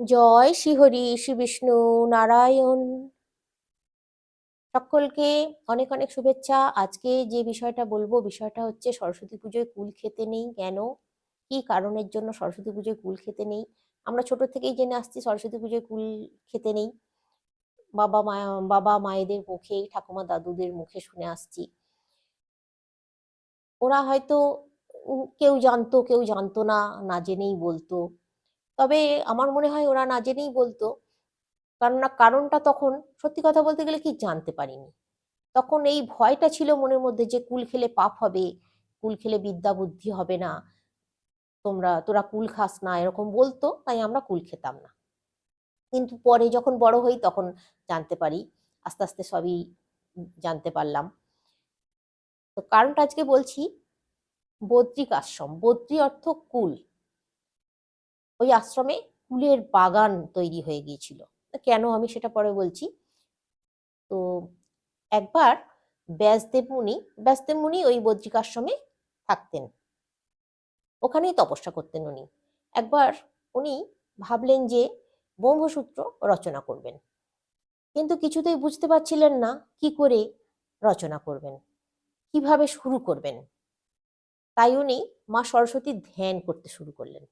জয় শ্রীহরি শ্রী বিষ্ণু নারায়ণ। সকলকে অনেক অনেক শুভেচ্ছা। আজকে যে বিষয়টা বলব, বিষয়টা হচ্ছে সরস্বতী পুজোয় কুল খেতে নেই কেন? কি কারণের জন্য সরস্বতী পুজোয় কুল খেতে নেই? আমরা ছোট থেকেই জেনে আসছি সরস্বতী পুজোয় কুল খেতে নেই। বাবা মা, বাবা মায়েদের মুখে, ঠাকুমা দাদুদের মুখে শুনে আসছি। ওরা হয়তো কেউ জানতো কেউ জানতো না না জেনেই বলতো। তবে আমার মনে হয় ওরা না জেনেই বলতো। কারণ না কারণটা তখন সত্যি কথা বলতে গেলে কি জানতে পারিনি। তখন এই ভয়টা ছিল মনের মধ্যে যে কুল খেলে পাপ হবে, কুল খেলে বিদ্যা বুদ্ধি হবে না। তোমরা, তোরা কুল খাস না, এরকম বলতো, তাই আমরা কুল খেতাম না। কিন্তু পরে যখন বড় হই তখন জানতে পারি, আস্তে আস্তে সবই জানতে পারলাম। তো কারণটা আজকে বলছি, বদ্রিক আশ্রম। বদ্রি অর্থ কুল। ওই আশ্রমে ফুলের বাগান তৈরি হয়ে গিয়েছিল। কেন আমি সেটা পরে বলছি? তো একবার ব্যাসদেব মুনি ব্যাসদেব মুনি ওই বদ্রিক আশ্রমে থাকতেন। ওখানেই তপস্যা করতেন উনি। একবার উনি ভাবলেন যে ব্রহ্মসূত্র রচনা করবেন। কিন্তু কিছুতেই বুঝতে পারছিলেন না কি করে রচনা করবেন, কীভাবে শুরু করবেন। তাই উনি মা সরস্বতীর ধ্যান করতে শুরু করলেন।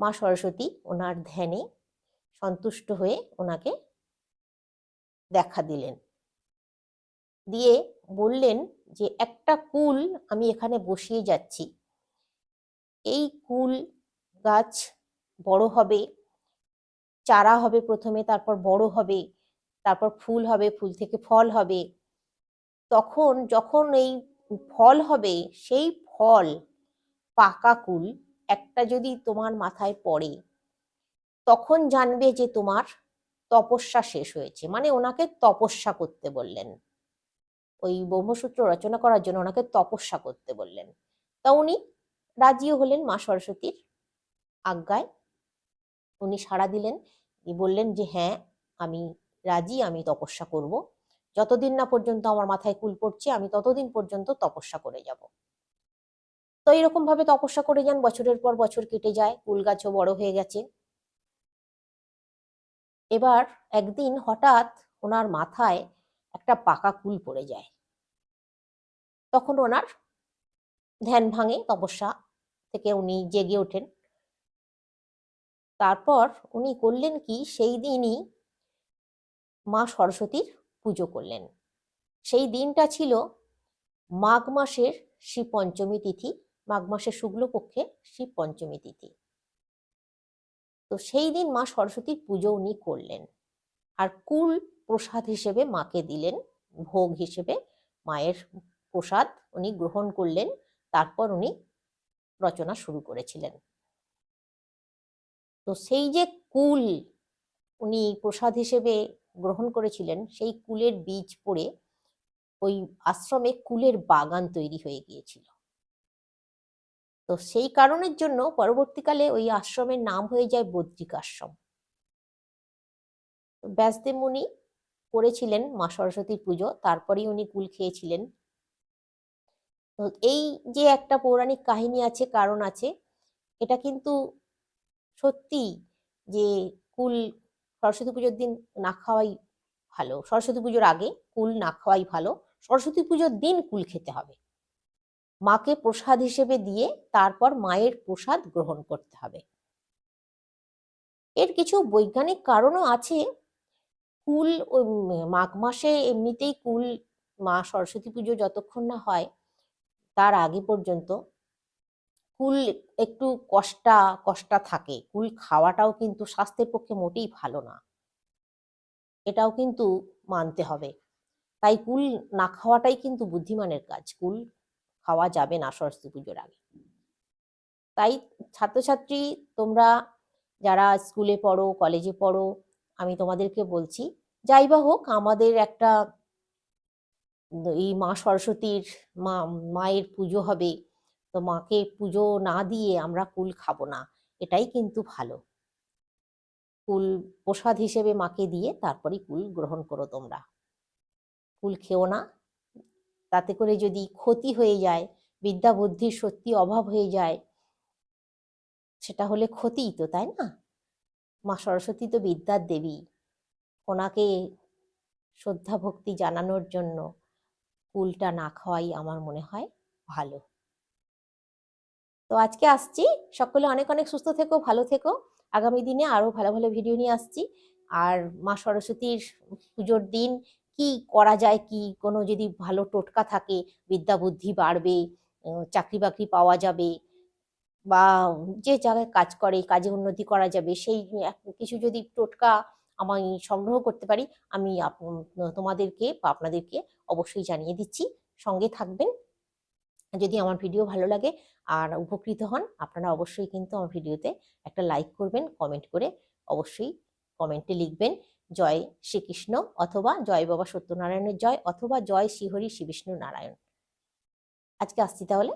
মা সরস্বতী ওনার ধ্যানে সন্তুষ্ট হয়ে ওনাকে দেখা দিলেন। দিয়ে বললেন যে, একটা কুল আমি এখানে বসিয়ে যাচ্ছি। এই কুল গাছ বড় হবে, চারা হবে প্রথমে, তারপর বড় হবে, তারপর ফুল হবে, ফুল থেকে ফল হবে। তখন যখন এই ফল হবে, সেই ফল পাকা কুল একটা যদি তোমার মাথায় পড়ে, তখন জানবে যে তোমার তপস্যা শেষ হয়েছে। মানে ওনাকে তপস্যা করতে বললেন। ওই ব্রহ্মসূত্র রচনা করার জন্য ওনাকে তপস্যা করতে বললেন। তা উনি রাজিও হলেন মা সরস্বতীর আজ্ঞায়। উনি সাড়া দিলেন বললেন যে হ্যাঁ আমি রাজি, আমি তপস্যা করব। যতদিন না পর্যন্ত আমার মাথায় কুল পড়ছে, আমি ততদিন পর্যন্ত তপস্যা করে যাব। তো এরকম ভাবে তপস্যা করে যান, বছরের পর বছর কেটে যায় কুল গাছও বড় হয়ে গেছে। এবার একদিন হঠাৎ ওনার মাথায় একটা পাকা কুল পড়ে যায়। তখন ওনার ধ্যান ভাঙে, তপস্যা থেকে উনি জেগে ওঠেন। তারপর উনি করলেন কি, সেই দিনই মা সরস্বতীর পুজো করলেন। সেই দিনটা ছিল মাঘ মাসের শিব পঞ্চমী তিথি। মাঘ মাসের শুক্লপক্ষে শিব পঞ্চমী তিথি। তো সেই দিন মা সরস্বতীর পুজো উনি করলেন। আর কুল প্রসাদ হিসেবে মাকে দিলেন, ভোগ হিসেবে মায়ের প্রসাদ উনি গ্রহণ করলেন, তারপর উনি রচনা শুরু করেছিলেন। তো সেই যে কুল উনি প্রসাদ হিসেবে গ্রহণ করেছিলেন, সেই কুলের বীজ পড়ে ওই আশ্রমে কুলের বাগান তৈরি হয়ে গিয়েছিল। তো সেই কারণের জন্য পরবর্তীকালে ওই আশ্রমের নাম হয়ে যায় বদ্রিক আশ্রম। ব্যাসদেব মুনি করেছিলেন মা সরস্বতীর পুজো, তারপরেই উনি কুল খেয়েছিলেন। তো এই যে একটা পৌরাণিক কাহিনী আছে, কারণ আছে, এটা কিন্তু সত্যি যে কুল সরস্বতী পুজোর দিন না খাওয়াই ভালো। সরস্বতী পুজোর আগে কুল না খাওয়াই ভালো। সরস্বতী পুজোর দিন কুল খেতে হবে। মাকে প্রসাদ হিসেবে দিয়ে তারপর মায়ের প্রসাদ গ্রহণ করতে হবে। এর কিছু বৈজ্ঞানিক কারণও আছে। কুল মাঘ মাসে এমনিতেই কুল মা সরস্বতী পুজো যতক্ষণ না হয় তার আগে পর্যন্ত কুল একটু কষ্টা কষ্টা থাকে। কুল খাওয়াটাও কিন্তু স্বাস্থ্যের পক্ষে মোটেই ভালো না। এটাও কিন্তু মানতে হবে। তাই কুল না খাওয়াটাই কিন্তু বুদ্ধিমানের কাজ। কুল খাওয়া যাবে না সরস্বতী পুজোর আগে। তাই ছাত্রছাত্রী, তোমরা যারা স্কুলে পড়ো কলেজে পড়ো, আমি তোমাদেরকে বলছি, যাই বা হোক, আমাদের একটা এই মা সরস্বতীর মা, মায়ের পুজো হবে। তো মাকে পুজো না দিয়ে আমরা কুল খাব না, এটাই কিন্তু ভালো। কুল প্রসাদ হিসেবে মাকে দিয়ে তারপরেই কুল গ্রহণ করো তোমরা। কুল খেও না তাতে করে যদি ক্ষতি হয়ে যায়, বিদ্যা বুদ্ধির সত্যি অভাব হয়ে যায়, সেটা হলে ক্ষতিই তো, তাই না? মা সরস্বতী তো বিদ্যার দেবী। ওনাকে শ্রদ্ধা ভক্তি জানানোর জন্য কুলটা না খাওয়াই আমার মনে হয় ভালো। তো আজকে আসছি। সকলে অনেক অনেক সুস্থ থেকো, ভালো থেকো। আগামী দিনে আরও ভালো ভালো ভিডিও নিয়ে আসছি। আর মা সরস্বতীর পুজোর দিন কি করা যায়? কি কোনো যদি ভালো টোটকা থাকে, বিদ্যা বুদ্ধি বাড়বে চাকরি বাকরি পাওয়া যাবে বা যে জায়গায় কাজ করে, কাজে উন্নতি করা যাবে, সেই কিছু যদি টোটকা আমি সংগ্রহ করতে পারি, আমি তোমাদেরকে বা আপনাদেরকে অবশ্যই জানিয়ে দিচ্ছি। সঙ্গে থাকবেন। যদি আমার ভিডিও ভালো লাগে আর উপকৃত হন, আপনারা অবশ্যই কিন্তু আমার ভিডিওতে একটা লাইক করবেন কমেন্ট করে অবশ্যই কমেন্টে লিখবেন। জয় শ্রীকৃষ্ণ অথবা জয় বাবা সত্যনারায়ণের জয় অথবা জয় শ্রীহরি শ্রী বিষ্ণু নারায়ণ। আজকে আসছি তাহলে।